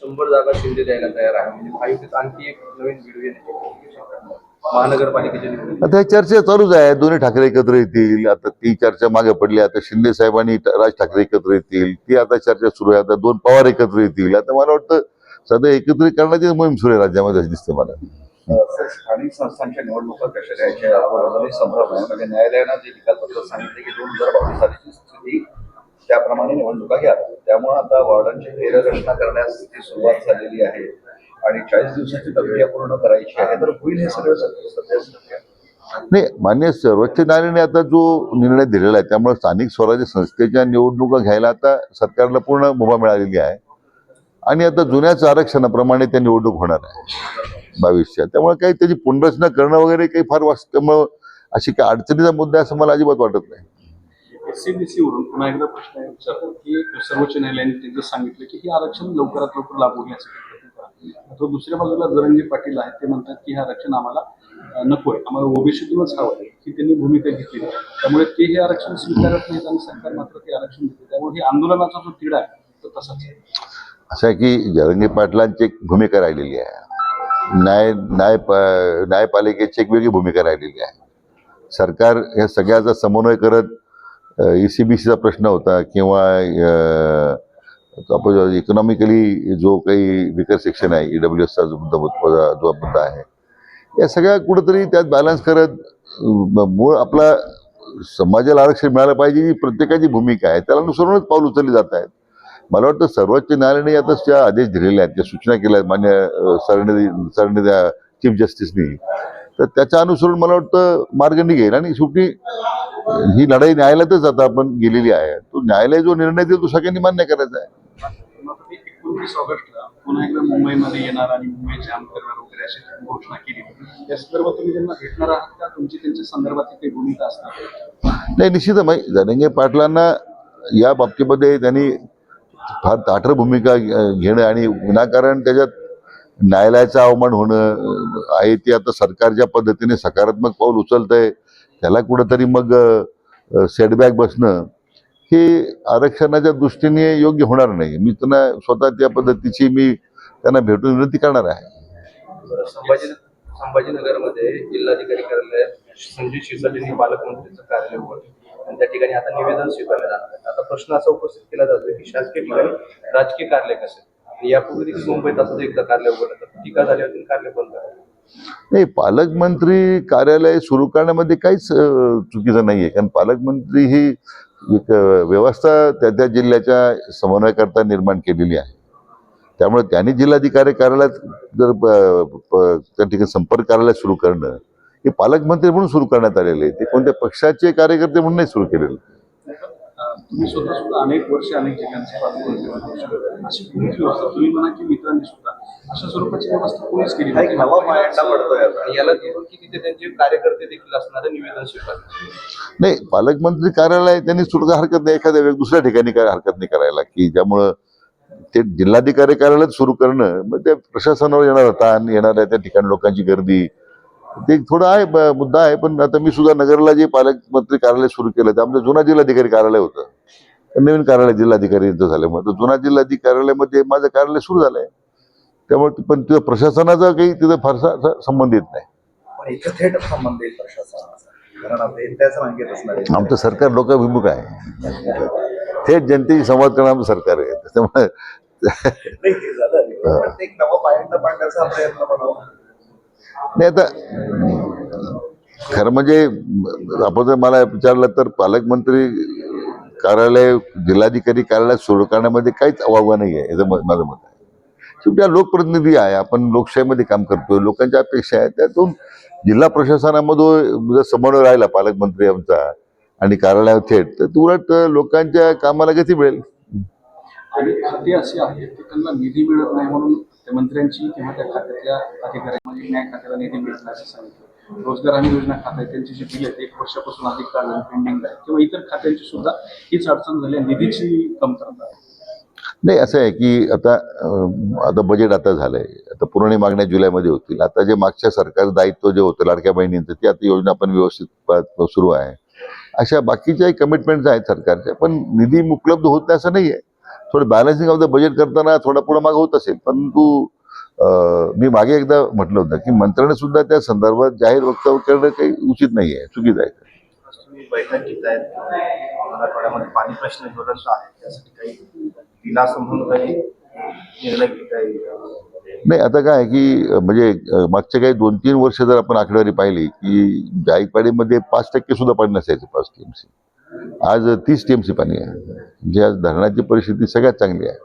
शंभर जागा शिंदे द्यायला तयार आहे. म्हणजे महायुतीत आणखी एक नवीन व्हिडिओ येण्याची. महानगरपालिकेच्या आता ही चर्चा चालूच आहे. दोन्ही ठाकरे एकत्र येतील. आता ती चर्चा मागे पडली. आता शिंदे साहेब आणि राज ठाकरे एकत्र येतील. ती आता चर्चा सुरू आहे. आता दोन पवार एकत्र येतील. आता मला वाटतं सध्या एकत्रीकरणाची मोहीम सुरू आहे राज्यामध्ये असं दिसते मला. स्थानिक संस्थांच्या निवडणुका कशा द्यायच्या यावर संभ्रम आहे. म्हणजे न्यायालयानं जे निकालपत्र सांगितले की दोन हजार बावीस सालीची स्थिती त्याप्रमाणे निवडणुका घ्या. त्यामुळे आता वॉर्डांची फेररचना करण्यास सुरुवात झालेली आहे आणि चाळीस दिवसाची प्रक्रिया पूर्ण करायची आहे. तर होईल हे सगळं सध्या. नाही मान्य सर्वोच्च न्यायालयाने आता जो निर्णय दिलेला आहे त्यामुळे स्थानिक स्वराज्य संस्थेच्या निवडणुका घ्यायला आता सरकारला पूर्ण मुभा मिळालेली आहे. आणि आता जुन्याच आरक्षणाप्रमाणे त्या निवडणूक होणार आहे. बावीसच्या त्यामुळे काही त्याची पुनर्रचना करणं वगैरे काही फार वास्तव अशी काही अडचणीचा मुद्दा आहे असं मला अजिबात वाटत नाही. एससीबीसी वरून पुन्हा एकदा प्रश्न आहे विचारतो की सर्वोच्च न्यायालयाने त्यांचं सांगितलं की हे आरक्षण लवकरात लवकर लागू होण्यासाठी दुसऱ्या बाजूला जरंगे पाटील आहेत ते म्हणतात की हे आरक्षण आम्हाला अं, नकोय आम्हाला ओबीसीतूनच हवं आहे. ही त्यांनी भूमिका घेतली त्यामुळे ते हे आरक्षण स्वीकारत नाहीत आणि सरकार मात्र ते आरक्षण देते. त्यामुळे हे आंदोलनाचा जो तिढा आहे तो तसाच आहे. असं आहे की जरंगे पाटलांची एक भूमिका राहिलेली आहे. न्याय न्याय न्यायपालिकेची एक वेगळी भूमिका राहिलेली आहे. सरकार या सगळ्याचा समन्वय करत ई सी बी सीचा प्रश्न होता किंवा आपण इकॉनॉमिकली जो काही विकर सेक्शन आहे ई डब्ल्यू एसचा जो मुद्दा जो मुद्दा आहे या सगळ्या कुठंतरी त्यात बॅलन्स करत मूळ आपला समाजाला आरक्षण मिळालं पाहिजे ही प्रत्येकाची भूमिका आहे. त्याला अनुसरूनच पाऊल उचलली जात आहेत. मला वाटतं सर्वोच्च न्यायालयाने आता ज्या आदेश दिलेले आहेत त्या सूचना केल्या आहेत मान्य सरणे त्या चीफ जस्टिसनी. तर त्याच्या अनुसरून मला वाटतं मार्ग निघेल आणि शेवटी ही लढाई न्यायालयातच आता आपण गेलेली आहे. तो न्यायालय जो निर्णय देईल तो सगळ्यांनी मान्य करायचा आहे. मात्र ते एकोणतीस ऑगस्टला पुन्हा एकदा मुंबईमध्ये येणार आणि मुंबई जाम करणार वगैरे अशी घोषणा केली. या संदर्भात तुम्ही त्यांना भेटणार आहात का? तुमची त्यांच्या संदर्भातली काही भूमिका असणार नाही निश्चित माहिती जरंगे पाटलांना या बाबतीमध्ये त्यांनी फार ताठर भूमिका घेणं आणि विनाकारण त्याच्यात न्यायालयाचं अवमान होणं आहे ते आता सरकार ज्या पद्धतीने सकारात्मक पाऊल उचलत आहे त्याला कुठंतरी मग सेटबॅक बसणं हे आरक्षणाच्या दृष्टीने योग्य होणार नाही. मी त्यांना स्वतः त्या पद्धतीची मी त्यांना भेटून विनंती करणार आहे. संभाजी संभाजीनगरमध्ये जिल्हाधिकारी कार्यालयात संजय शिरसाट पालकमंत्रीचं कार्यालय उघडलं. आणि त्या ठिकाणी आता निवेदन स्वीकारलं जाणार आहे आता प्रश्न असा उपस्थित केला जातो की शासकीय ठिकाणी राजकीय कार्य कसं? यापूर्वी मुंबईत असंच एकदा कार्य उघडलं तर टीका झाली होती बंद नाही पालकमंत्री कार्यालय सुरू करण्यामध्ये काहीच चुकीचं नाही आहे कारण पालकमंत्री ही एक व्यवस्था त्या त्या जिल्ह्याच्या समन्वयाकरता निर्माण केलेली आहे. त्यामुळे त्यांनी जिल्हाधिकारी कार्यालयात जर त्या ठिकाणी संपर्क कार्यालय सुरू करणं हे पालकमंत्री म्हणून सुरू करण्यात आलेले आहे ते कोणत्या पक्षाचे कार्यकर्ते म्हणून नाही सुरू केलेलं. अं, तुम्ही स्वतः सुद्धा अनेक वर्ष अनेक ठिकाणचे पालकमंत्री होते. अशी कुणीच व्यवस्था तुम्ही म्हणा की मित्रांनी सुद्धा. अशा स्वरूपाची व्यवस्था कोणीच केली हा एक नव्हती. नवा पायंडा पडतोय आता. आणि याला दिसून की तिथे त्यांचे कार्यकर्ते देखील असणारे निवेदन स्वीकारले नाही पालकमंत्री कार्यालय त्यांनी सुरू हरकत नाही. एखाद्या वेग दुसऱ्या ठिकाणी काय हरकत नाही करायला. की ज्यामुळं ते जिल्हाधिकारी कार्यालयात सुरू करणं मग त्या प्रशासनावर येणार ताण येणार आहे त्या ठिकाणी लोकांची गर्दी. ते एक थोडं आहे मुद्दा आहे पण आता मी सुद्धा नगरला जे पालकमंत्री कार्यालय सुरू केलं ते आमचं जुना जिल्हाधिकारी कार्यालय होतं. नवीन कार्यालय जिल्हाधिकारीचं झाल्यामुळे तर जुना जिल्हाधिकारी कार्यालयामध्ये माझं कार्यालय सुरू झालंय. त्यामुळे पण तिथं प्रशासनाचा काही तिथं फारसा संबंध येत नाही. थेट संबंध येईल प्रशासनाचा. कारण आमचं सरकार लोकाभिमुख आहे. थेट जनतेशी संवाद करणं आमचं सरकार आहे. त्याच्यामुळे नाही, झालं. पण ते एक नवा पायंडा पाडण्याचा प्रयत्न बनावा नाही आता खरं म्हणजे आपण जर मला विचारलं तर पालकमंत्री कार्यालय जिल्हाधिकारी कार्यालय सुरू करण्यामध्ये काहीच आव्हान नाही आहे याचं म- माझं मत आहे. शेवटी हा लोकप्रतिनिधी आहे आपण लोकशाहीमध्ये काम करतोय लोकांच्या अपेक्षा आहेत त्यातून जिल्हा प्रशासनामधून जर समन्वय राहिला पालकमंत्री आमचा आणि कार्यालय थेट तर उलट लोकांच्या कामाला गती मिळेल. आणि खाते असे आहेत की त्यांना निधी मिळत नाही म्हणून त्या मंत्र्यांची किंवा त्या खात्यातल्या अधिकाऱ्यांमध्ये न्याय खात्याला निधी मिळत असं सांगितलं. रोजगार हमी योजना खाते त्यांची जी बिल आहेत एक वर्षापासून अधिक काळ पेंडिंग आहे किंवा इतर खात्यांची सुद्धा हीच अडचण झाली आहे निधीची कमतरता आहे. नाही असं आहे की आता आता बजेट आता झालंय. आता पुरवणी मागण्या जुलैमध्ये होतील. आता जे मागच्या सरकार दायित्व जे होतं लाडक्या बहिणींचं ते आता योजना पण व्यवस्थित सुरू आहे. अशा बाकीच्याही कमिटमेंट्स आहेत सरकारच्या पण निधी उपलब्ध होत नाही असं नाही आहे थोडं बॅलन्सिंग ऑफ द बजेट करताना थोडा पुढं माग होत असेल परंतु मी मागे एकदा म्हटलं होतं की मंत्र्याने सुद्धा त्या संदर्भात जाहीर वक्तव्य करणं काही उचित नाही आहे चुकीचं आहे आज तुम्ही बैठक घेतायत मराठवाड्यामध्ये पाणी प्रश्न ज्वलंत आहे त्यासाठी काही दिलासा म्हणून काही निर्णय घेता येईल नाही आता काय की म्हणजे मागच्या काही दोन तीन वर्ष जर आपण आकडेवारी पाहिली की जायकवाडीमध्ये पाच टक्के सुद्धा पाणी नसायचं पाच टीएमसी. आज तीस टीएमसी पाणी आहे. म्हणजे आज धरणाची परिस्थिती सगळ्यात चांगली आहे.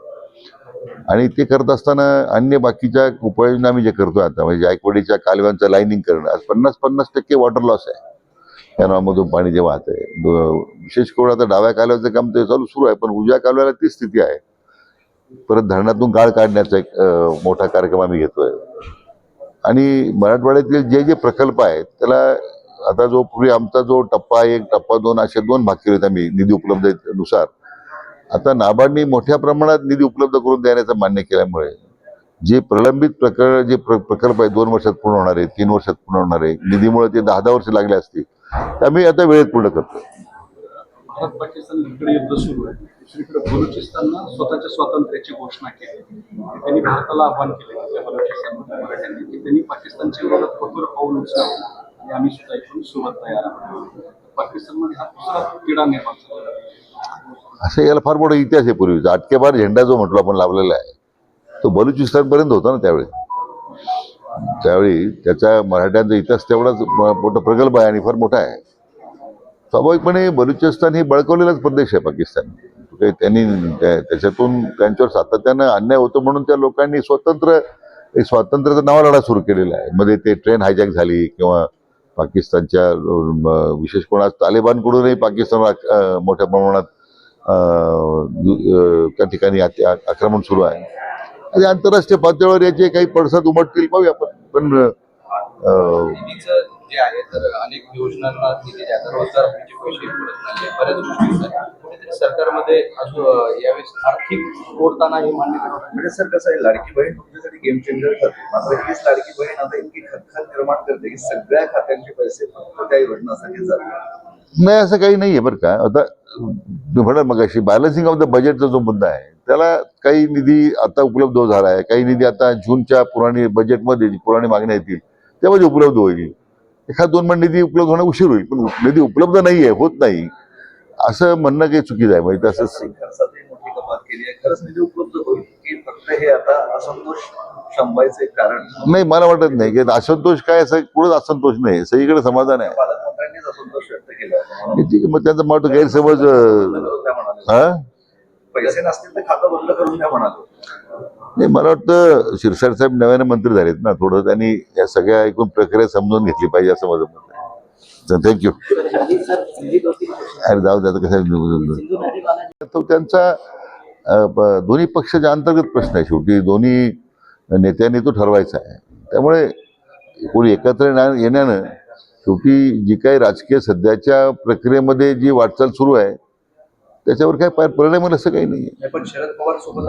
आणि ते करत असताना अन्य बाकीच्या उपाययोजना आम्ही जे करतो आता म्हणजे जायकवाडीच्या कालव्यांचं लाईनिंग करणं आज पन्नास पन्नास टक्के वॉटर लॉस आहे. कॅनॉलमधून पाणी जे वाहत आहे. विशेष करून आता डाव्या कालव्याचं काम ते चालू सुरू आहे पण उजव्या कालव्याला तीच स्थिती आहे. परत धरणातून गाळ काढण्याचा एक मोठा कार्यक्रम आम्ही घेतोय. आणि मराठवाड्यातील जे जे प्रकल्प आहेत त्याला आता जो पूर्वी आमचा जो टप्पा एक टप्पा दोन असे दोन भाग केले होते आम्ही निधी उपलब्धतेनुसार. आता नाबार्डने मोठ्या प्रमाणात निधी उपलब्ध करून देण्याचं मान्य केल्यामुळे जे प्रलंबित प्रकल्प जे प्रकल्प आहे दोन वर्षात पूर्ण होणार आहे तीन वर्षात पूर्ण होणार आहे निधीमुळे ते दहा दहा वर्ष लागले असतील ते आम्ही आता वेळेत पूर्ण करतो भारत पाकिस्तान इकडे युद्ध सुरू आहे. दुसरीकडे बलुचिस्ताननं स्वतःच्या स्वातंत्र्याची घोषणा केली. त्यांनी भारताला आव्हान केले मराठ्यांनी की त्यांनी पाकिस्तानच्या विरोधात कठोर पाऊल उचलावं आणि आम्ही सुद्धा इकडून सोबत तयार आहोत. पाकिस्तानमध्ये हा दुसरा क्रीडा निर्माण झाला. असं याला फार मोठा इतिहास आहे पूर्वीचा. आटकेबार झेंडा जो म्हटलो आपण लावलेला आहे तो बलुचिस्तानपर्यंत होता ना त्यावेळी. त्यावेळी त्याचा मराठ्यांचा इतिहास तेवढाच मोठा प्रगल्भ आहे आणि फार मोठा आहे. स्वाभाविकपणे बलुचिस्तान हे बळकवलेलाच प्रदेश आहे पाकिस्तान. त्यांनी त्या- त्याच्यातून त्यांच्यावर सातत्यानं अन्याय होतो म्हणून त्या लोकांनी स्वतंत्र स्वातंत्र्याचा नावा लढा सुरू केलेला आहे. मध्ये ते ट्रेन हायजॅक झाली किंवा पाकिस्तानच्या विशेष करून आज तालिबानकडूनही पाकिस्तानवर मोठ्या प्रमाणात त्या ठिकाणी आक्रमण सुरू आहे. आणि आंतरराष्ट्रीय पातळीवर याचे काही पडसाद उमटतील पाहूया आपण. पण जे आहे तर अनेक योजनांना द्या तर रोजगार हमीचे पैसे मिळत नाही बऱ्याच गोष्टी आहेत. कुठेतरी सरकारमध्ये यावेळेस आर्थिक ओढताना हे मान्य लागेल. म्हणजे सर कसं आहे लाडकी बहीण तुमच्यासाठी गेम चेंजर ठरते. मात्र हीच लाडकी बहीण आता इतकी खतखत निर्माण करते की सगळ्या खात्यांचे पैसे फक्त त्या योजनासाठी जातात. नाही असं काही नाहीये बरं का. आता म्हणा मग अशी बॅलन्सिंग ऑफ द बजेटचा जो मुद्दा आहे त्याला काही निधी आता उपलब्ध झाला आहे. काही निधी आता जूनच्या पुराणी बजेटमध्ये जी पुराणी मागण्या येतील त्यामध्ये उपलब्ध होईल. एखाद दोन महिने निधी उपलब्ध होणं उशीर होईल पण निधी उपलब्ध नाही आहे होत नाही. असं म्हणणं काही चुकीचं आहे एक कारण? नाही मला वाटत नाही की असंतोष काय असं कुठंच असंतोष नाही सगळीकडे समाधान आहे. ठीक आहे, मग त्यांचा मला वाटतं गैरसमज हा? पैसे नसतील तर खातं बंद करून द्या म्हणाले. नाही मला वाटतं शिरसाट साहेब नव्याने मंत्री झालेत ना थोडं त्यांनी या सगळ्या एकूण प्रक्रिया समजून घेतली पाहिजे असं माझं मत आहे. थँक्यू अरे जाऊ द्या कसं तो त्यांचा दोन्ही पक्षाच्या अंतर्गत प्रश्न आहे शेवटी. दोन्ही नेत्यांनी तो ठरवायचा आहे. त्यामुळे कोणी एकत्र येण्यानं शेवटी जी काही राजकीय सध्याच्या प्रक्रियेमध्ये जी वाटचाल सुरू आहे त्याच्यावर काय परिणाम होईल असं काही नाही पण शरद पवार सोबत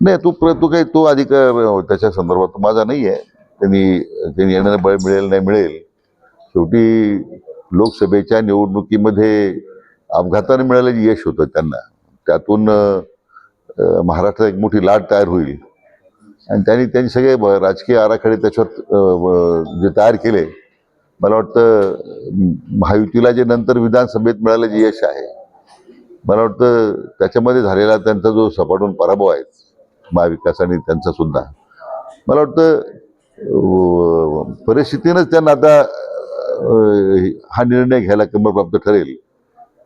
नाही तो तो काही तो अधिक अ, त्याच्या संदर्भात माझा नाही आहे. त्यांनी त्यांनी येणारं बळ मिळेल नाही मिळेल. शेवटी लोकसभेच्या निवडणुकीमध्ये अपघाताने मिळालेलं यश होतं त्यांना. त्यातून महाराष्ट्रात एक मोठी लाट तयार होईल. आणि त्यांनी त्यांनी सगळे राजकीय आराखडे व- जे तयार केले मला वाटतं महायुतीला जे नंतर विधानसभेत मिळालं जे यश आहे मला वाटतं त्याच्यामध्ये झालेला त्यांचा जो सपाटून पराभव आहे महाविकास आणि त्यांचा सुद्धा मला वाटतं परिस्थितीनंच त्यांना आता हा निर्णय घ्यायला कंबरप्राप्त ठरेल.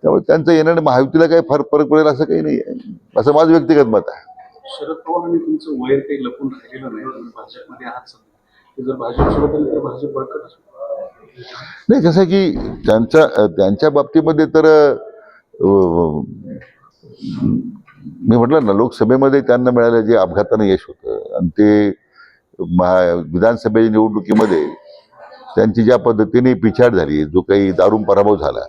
त्यामुळे त्यांचं येणाऱ्या महायुतीला काही फार फरक पडेल असं काही नाही आहे. असं माझं व्यक्तिगत मत आहे. शरद पवार तुमचं वैर काही लपून राहिलेलं नाही भाजपमध्ये आहात सध्या. जर भाजप सोबत तर भाजप बळकट असतो नाही कसं आहे की त्यांच्या त्यांच्या बाबतीमध्ये तर मी म्हटलं ना लोकसभेमध्ये त्यांना मिळालं जे अपघातानं यश होतं. आणि ते महा विधानसभेच्या निवडणुकीमध्ये त्यांची ज्या पद्धतीने पिछाड झाली जो काही दारूण पराभव झाला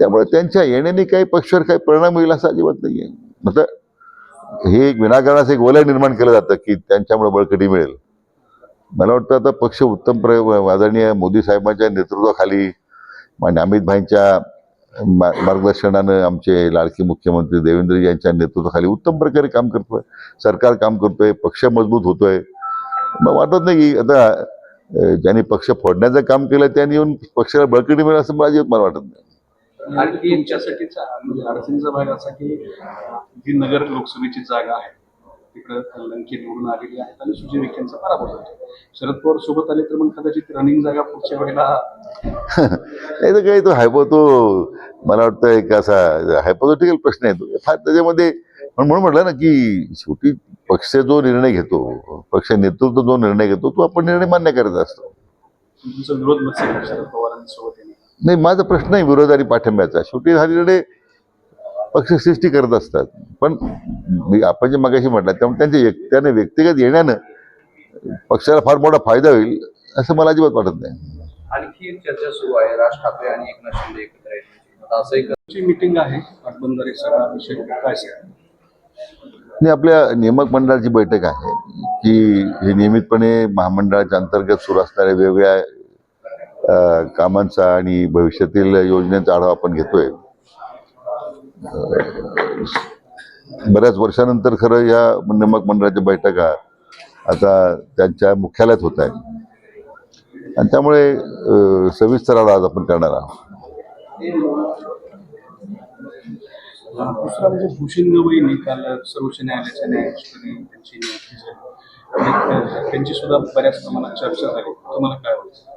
त्यामुळे त्यांच्या येण्याने काही पक्षावर काही परिणाम होईल असा अजिबात नाही आहे म्हटलं हे एक विनाकारणाचं एक वलय निर्माण केलं जातं की त्यांच्यामुळे बळकटी मिळेल. मला वाटतं आता पक्ष उत्तम प्र आदरणीय मोदी साहेबांच्या नेतृत्वाखाली मान्य अमित भाईंच्या मा- मार्गदर्शनानं आमचे लाडके मुख्यमंत्री देवेंद्र यांच्या नेतृत्वाखाली उत्तम प्रकारे काम करतोय. सरकार काम करतोय पक्ष मजबूत होतोय. मग वाटत नाही की आता ज्यांनी पक्ष फोडण्याचं काम केलं त्यांनी येऊन पक्षाला बळकटी मिळेल असं माझी मला वाटत नाही. म्हणजे अडचणीचा भाग असा की जी नगर लोकसभेची जागा आहे तिकडं लंके निवडून आलेली आहेत. आणि सुजय विखेंचा पराभव शरद पवार सोबत आले तर मग कदाचित रनिंग जागा पुढच्या वेळेला नाही तर काही तो हायपो तो मला वाटतं एक असा हायपोथेटिकल प्रश्न आहे. तो फार त्याच्यामध्ये पण म्हणून म्हटलं ना की शेवटी पक्ष जो निर्णय घेतो पक्ष नेतृत्व जो निर्णय घेतो तो आपण निर्णय मान्य करत असतो. विरोध शरद पवारांसोबत नाही माझा प्रश्न आहे विरोध आणि पाठिंब्याचा. शेवटी हा निर्णय पक्ष सृष्टी करत असतात. पण मी आपण जे मगाशी म्हटलं त्यामुळे त्यांच्या एक- त्याने व्यक्तिगत येण्यानं पक्षाला फार मोठा फायदा होईल असं मला अजिबात वाटत नाही. आणखी एक चर्चा सुरू आहे. राज ठाकरे आणि एकनाथ शिंदे एकत्र आहेत. आता असं एक मीटिंग आहे पाटबंधारे विषय काय आणि आपल्या नियामक मंडळाची बैठक आहे की हे नियमितपणे महामंडळाच्या अंतर्गत सुरू असणाऱ्या वेगवेगळ्या कामांचा आणि भविष्यातील योजनेचा आढावा आपण घेतोय. बऱ्याच वर्षानंतर खरं या नियामक मंडळाच्या बैठका आता त्यांच्या मुख्यालयात होत आहेत. आणि त्यामुळे सविस्तर आज आपण करणार आहोत. दुसरा म्हणजे भूषण गवईंनी काल सर्वोच्च न्यायालयाच्या न्यायाधीशपदी त्यांची नियुक्ती झाली आणि त्या- त्यांची सुद्धा बऱ्याच प्रमाणात चर्चा झाली. तुम्हाला काय वाटतं?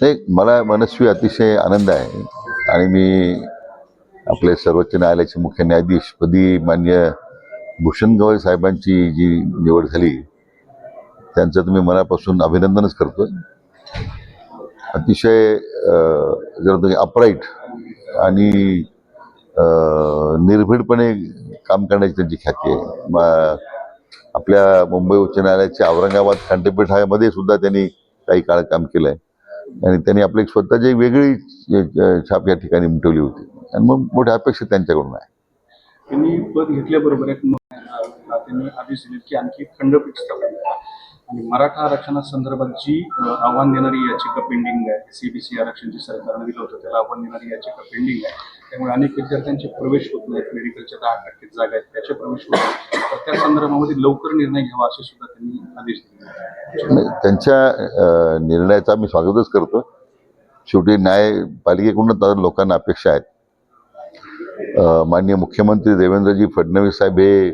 नाही मला मनस्वी अतिशय आनंद आहे आणि मी आपले सर्वोच्च न्यायालयाचे मुख्य न्यायाधीशपदी मान्य भूषण गवई साहेबांची जी निवड झाली त्यांचं तुम्ही मनापासून अभिनंदनच करतो अतिशय जर तुम्ही अपराईट आणि निर्भीडपणे काम करण्याची त्यांची ख्याती आहे. आपल्या मुंबई उच्च न्यायालयाच्या औरंगाबाद खंडपीठामध्ये सुद्धा त्यांनी काही काळ काम केलं आहे आणि त्यांनी आपली एक स्वतःची वेगळी छाप या ठिकाणी उमटवली होती. आणि मग मोठ्या अपेक्षा त्यांच्याकडून आहे. त्यांनी पद घेतल्याबरोबर एक त्यांनी आदेश दिले की आणखी एक खंडपीठ स्थापन आणि मराठा आरक्षणासंदर्भात जी अं, आव्हान देणारी याचिका पेंडिंग आहे सीबीसी आरक्षण जे सरकारने दिलं होतं त्याला आव्हान देणारी याचिका पेंडिंग आहे. त्यामुळे अनेक विद्यार्थ्यांचे प्रवेश होत नाहीत मेडिकलच्या दहा टक्के जागा आहेत त्याचे प्रवेश होत नाहीत. तर त्या संदर्भामध्ये लवकर निर्णय घ्यावा असे सुद्धा त्यांनी आदेश दिले त्यांच्या निर्णयाचं आम्ही स्वागतच करतो. शेवटी न्यायपालिकेकडून लोकांना अपेक्षा आहेत. माननीय मुख्यमंत्री देवेंद्रजी फडणवीस साहेब हे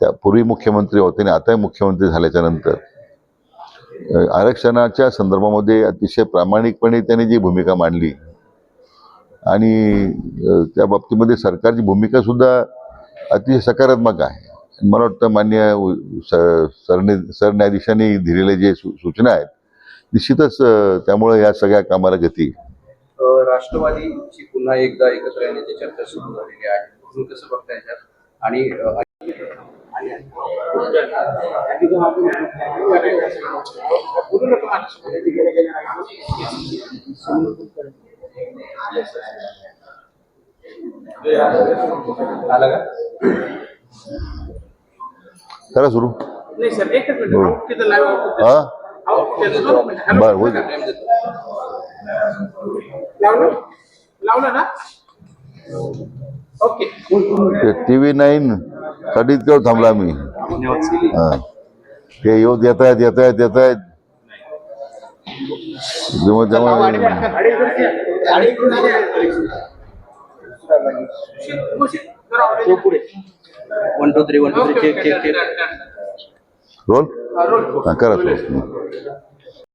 त्या पूर्वी मुख्यमंत्री होते आणि आताही मुख्यमंत्री झाल्याच्यानंतर आरक्षणाच्या संदर्भामध्ये अतिशय प्रामाणिकपणे त्यांनी जी भूमिका मांडली आणि त्या बाबतीमध्ये सरकारची भूमिका सुद्धा अतिशय सकारात्मक आहे मला वाटतं मान्य स- सरन्यायाधीशांनी दिलेले जे सू- सूचना आहेत निश्चितच त्यामुळे या सगळ्या कामाला गती येईल. राष्ट्रवादीची पुन्हा एकदा एकत्र येण्याची चर्चा सुरू झालेली आहे. तुम्ही कसं बघता याच्यात? आणि अ, आला का? करा सुरू. नाही सर एकच मिनिट. हो. हा. बरं होईल. लावलं? लावलं ना? ओके. टी व्ही नाईन साठी इतकं थांबला मी. हा. ते येऊ देत आहेत येत आहेत येत आहेत जेव्हा जेव्हा पुढे one two three one two three check check check roll हा करा